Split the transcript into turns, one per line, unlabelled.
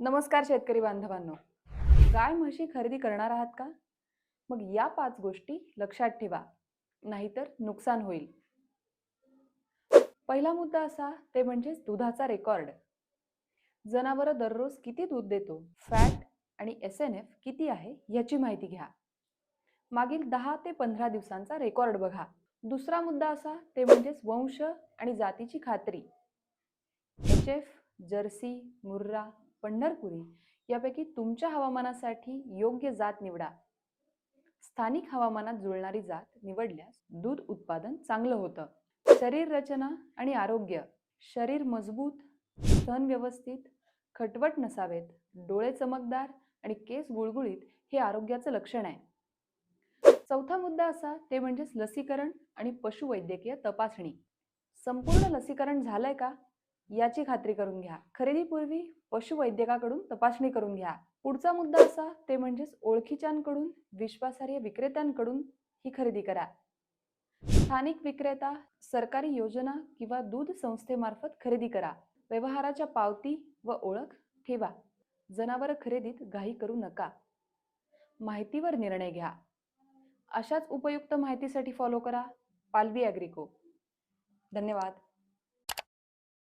नमस्कार शेतकरी बांधवांनो. गाय म्हशी खरेदी करणार आहात का? मग या पाच गोष्टी लक्षात ठेवा नाहीतर नुकसान होईल. पहिला मुद्दा असा ते म्हणजेच दुधाचा रेकॉर्ड. जनावरं दररोज किती दूध देतो? फॅट आणि एस एन एफ किती आहे? याची माहिती घ्या. मागील दहा ते पंधरा दिवसांचा रेकॉर्ड बघा. दुसरा मुद्दा असा ते म्हणजेच वंश आणि जातीची खात्री. H F Jersey Murrah Pandharpuri यापैकी तुमच्या हवामानासाठी योग्य जात निवडा. स्थानिक हवामानात जुळणारी जात निवडल्यास दूध उत्पादन चांगलं होतं. शरीर रचना आणि आरोग्य शरीर मजबूत सण व्यवस्थित खटवट नसावेत डोळे चमकदार आणि केस गुळगुळीत हे आरोग्याचं लक्षण आहे. चौथा मुद्दा असा ते म्हणजेच लसीकरण आणि पशुवैद्यकीय तपासणी. संपूर्ण लसीकरण झालंय का? याची खात्री करून घ्या. खरेदीपूर्वी पशुवैद्यकाकडून तपासणी करून घ्या. पुढचा मुद्दा असा ते म्हणजेच ओळखीच्यांकडून विश्वासार्ह विक्रेत्यांकडून ही खरेदी करा. स्थानिक विक्रेता सरकारी योजना किंवा दूध संस्थेमार्फत खरेदी करा. व्यवहाराच्या पावती व ओळख ठेवा. जनावर खरेदीत घाई करू नका. माहितीवर निर्णय घ्या. अशाच उपयुक्त माहितीसाठी फॉलो करा. पालवी ॲग्रिको धन्यवाद.